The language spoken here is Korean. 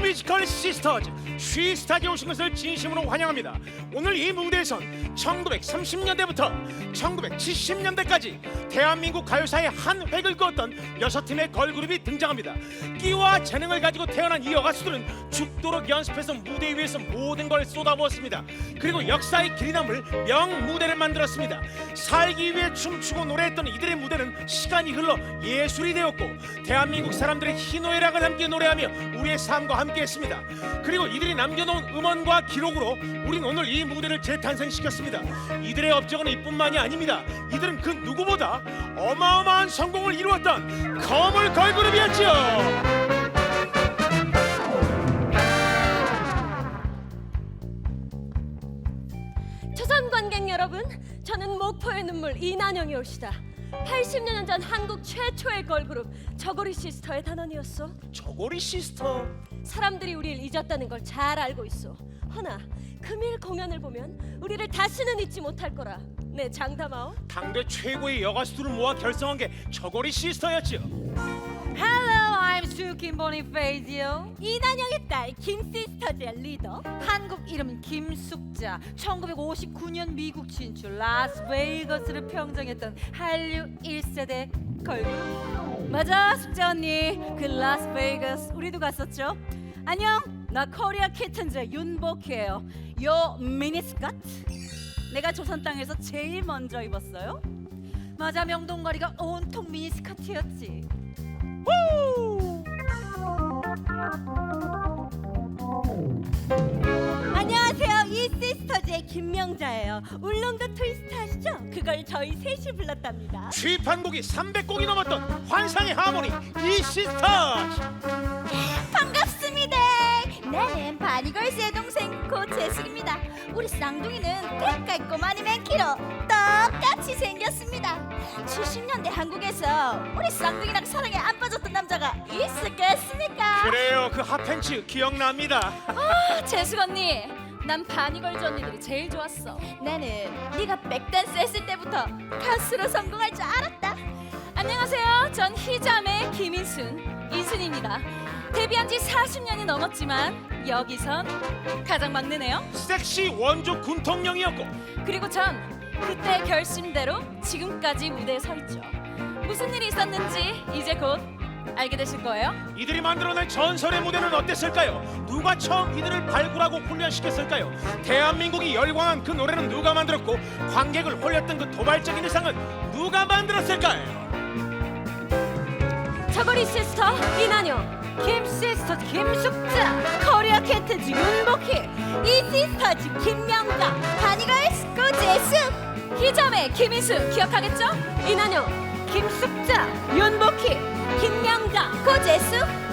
뮤지컬 시스터즈 쉬스타즈에 오신 것을 진심으로 환영합니다. 오늘 이 무대에선 1930년대부터 1970년대까지 대한민국 가요사의 한 획을 그었던 여섯 팀의 걸그룹이 등장합니다. 끼와 재능을 가지고 태어난 이 여가수들은 죽도록 연습해서 무대 위에서 모든 걸 쏟아부었습니다. 그리고 역사의 길이 남을 명 무대를 만들었습니다. 살기 위해 춤추고 노래했던 이들의 무대는 시간이 흘러 예술이 되었고 대한민국 사람들의 희노애락을 함께 노래하며 우리의 삶과 함께했습니다. 그리고 이들이 남겨놓은 음원과 기록으로 우린 오늘 이 무대를 재탄생시켰습니다. 이들의 업적은 이뿐만이 아닙니다. 이들은 그 누구보다 어마어마한 성공을 이루었던 거물 걸그룹이었지요. 관객 여러분, 저는 목포의 눈물 이난영이 올시다. 80년 전 한국 최초의 걸그룹 저고리 시스터의 단원이었어. 저고리 시스터. 사람들이 우리를 잊었다는 걸 잘 알고 있어. 허나 금일 공연을 보면 우리를 다시는 잊지 못할 거라. 네, 장담하오. 당대 최고의 여가수들을 모아 결성한 게 저고리 시스터였지요. Sue Kim Bonifacio. 이난영의 딸 김시스터즈의 리더. 한국 이름 김숙자. 1959년 미국 진출 라스베이거스를 평정했던 한류 1세대 걸그룹. 맞아, 숙자 언니. 그 라스베이거스 우리도 갔었죠. 안녕, 나 코리아 키튼즈 윤복희예요. 요 미니스커트 내가 조선 땅에서 제일 먼저 입었어요. 맞아, 명동거리가 온통 미니스커트였지. 김명자예요. 울릉도 트위스트 아시죠? 그걸 저희 셋이 불렀답니다. 취입한 곡이 300곡이 넘었던 환상의 하모니 이 시스터즈. 반갑습니다. 나는 바니걸스의 동생 고재숙입니다. 우리 쌍둥이는 깔깔꼬마니 맨키로 똑같이 생겼습니다. 70년대 한국에서 우리 쌍둥이랑 사랑에 안 빠졌던 남자가 있었겠습니까? 그래요 그 핫팬츠 기억납니다. 재숙 언니, 난 바니걸즈 언니들이 제일 좋았어. 나는 네가 백댄스 했을 때부터 가수로 성공할 줄 알았다. 안녕하세요. 전 희자매 김인순, 인순입니다. 데뷔한 지 40년이 넘었지만 여기선 가장 막내네요. 섹시 원조 군통령이었고 그리고 전 그때 결심대로 지금까지 무대에 서 있죠. 무슨 일이 있었는지 이제 곧 알게 되실 거예요. 이들이 만들어낸 전설의 무대는 어땠을까요? 누가 처음 이들을 발굴하고 훈련시켰을까요? 대한민국이 열광한 그 노래는 누가 만들었고 관객을 홀렸던 그 도발적인 의상은 누가 만들었을까요? 저고리 시스터 이난영. 김 시스터 김숙자, 코리아 캣트즈 윤복희, 이 시스터즈 김명자, 바니걸스 고재숙. 희자매 김인순 기억하겠죠? 이난영. 김숙자, 윤복희, 김명자. 기대